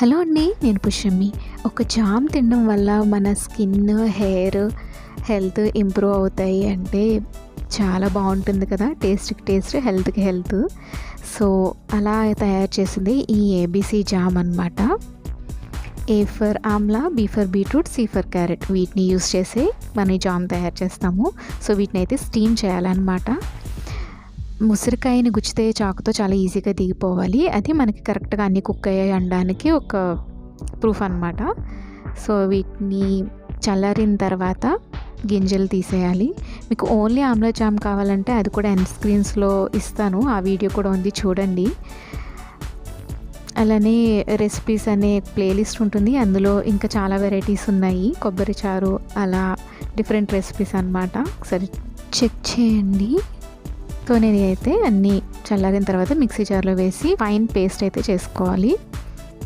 Hello అండి నేను పుష్యమి ఒక జామ్ తినడం వల్ల మన స్కిన్ హెయిర్ హెల్త్ ఇంప్రూవ్ అవుతాయి అంటే చాలా బాగుంటుంది కదా టేస్ట్కి టేస్ట్ హెల్త్కి హెల్త్. సో అలా తయారు చేసింది ఈ ఏబీసీ జామ్ అనమాట A for amla B for beetroot C for carrot వీటిని యూస్ చేసి మనం జామ్ తయారు చేస్తాము. సో వీటిని అయితే స్టీమ్ చేయాలన్నమాట. ముసిరికాయని గుచ్చితే చాకుతో చాలా ఈజీగా దిగిపోవాలి. అది మనకి కరెక్ట్గా అన్ని కుక్ అయ్యాయి అనడానికి ఒక ప్రూఫ్ అనమాట సో వీటిని చల్లారిన తర్వాత గింజలు తీసేయాలి. మీకు ఓన్లీ ఆమ్లా జామ్ కావాలంటే అది కూడా ఎండ్ స్క్రీన్స్లో ఇస్తాను. ఆ వీడియో కూడా ఉంది చూడండి. అలానే రెసిపీస్ అనే ప్లేలిస్ట్ ఉంటుంది. అందులో ఇంకా చాలా వెరైటీస్ ఉన్నాయి. కొబ్బరి చారు అలా డిఫరెంట్ రెసిపీస్ అనమాట ఒకసారి చెక్ చేయండి. సో నేను అయితే అన్నీ చల్లారిన తర్వాత మిక్సీ జార్లో వేసి ఫైన్ పేస్ట్ అయితే చేసుకోవాలి.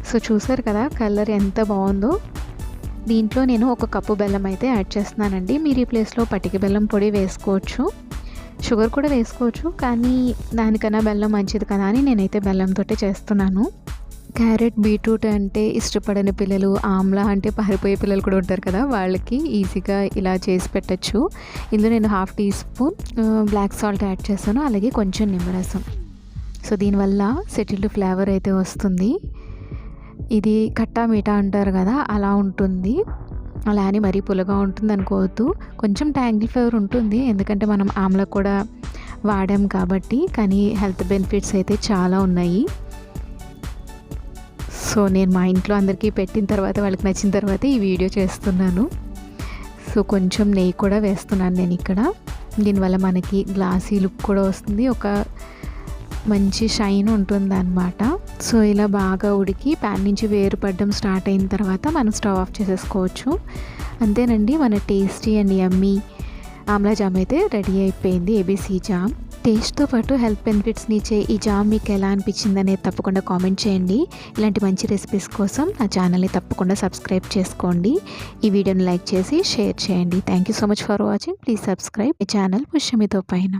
సో చూసారు కదా కలర్ ఎంత బాగుందో. దీంట్లో నేను ఒక కప్పు బెల్లం అయితే యాడ్ చేస్తున్నానండి. మీరు ఈ ప్లేస్లో పటిక బెల్లం పొడి వేసుకోవచ్చు. షుగర్ కూడా వేసుకోవచ్చు. కానీ దానికన్నా బెల్లం మంచిది కదా అని నేనైతే బెల్లంతో చేస్తున్నాను. క్యారెట్ బీట్రూట్ అంటే ఇష్టపడని పిల్లలు ఆమ్లా అంటే పారిపోయే పిల్లలు కూడా ఉంటారు కదా వాళ్ళకి ఈజీగా ఇలా చేసి పెట్టచ్చు. ఇందులో నేను half teaspoon black salt add చేస్తాను అలాగే కొంచెం నిమ్మరసం. సో దీనివల్ల సెటిల్డ్ ఫ్లేవర్ అయితే వస్తుంది. ఇది కట్టా మీఠా అంటారు కదా అలా ఉంటుంది. అలా అని మరీ పుల్లగా ఉంటుంది అనుకోవద్దు. కొంచెం ట్యాంగిల్ ఫ్లేవర్ ఉంటుంది ఎందుకంటే మనం ఆమ్లా కూడా వాడాం కాబట్టి కానీ హెల్త్ బెనిఫిట్స్ అయితే చాలా ఉన్నాయి. సో నేను మా ఇంట్లో అందరికీ పెట్టిన తర్వాత వాళ్ళకి నచ్చిన తర్వాత ఈ వీడియో చేస్తున్నాను. సో కొంచెం నెయ్యి కూడా వేస్తున్నాను నేను ఇక్కడ. దీనివల్ల మనకి గ్లాసీ లుక్ కూడా వస్తుంది. ఒక మంచి షైన్ ఉంటుంది అనమాట సో ఇలా బాగా ఉడికి ప్యాన్ నుంచి వేరుపడడం స్టార్ట్ అయిన తర్వాత మనం స్టవ్ ఆఫ్ చేసేసుకోవచ్చు. అంతేనండి మన tasty and yummy amla jam అయితే రెడీ అయిపోయింది ఏబీసీ జామ్. టేస్ట్తో పాటు హెల్త్ బెనిఫిట్స్ని ఇచ్చే ఈ జామ్ మీకు ఎలా అనిపించింది అనేది తప్పకుండా కామెంట్ చేయండి. ఇలాంటి మంచి రెసిపీస్ కోసం నా ఛానల్ని తప్పకుండా సబ్స్క్రైబ్ చేసుకోండి. ఈ వీడియోని లైక్ చేసి షేర్ చేయండి. Thank you so much for watching. Please subscribe ఈ ఛానల్ పుష్యమితో పైన.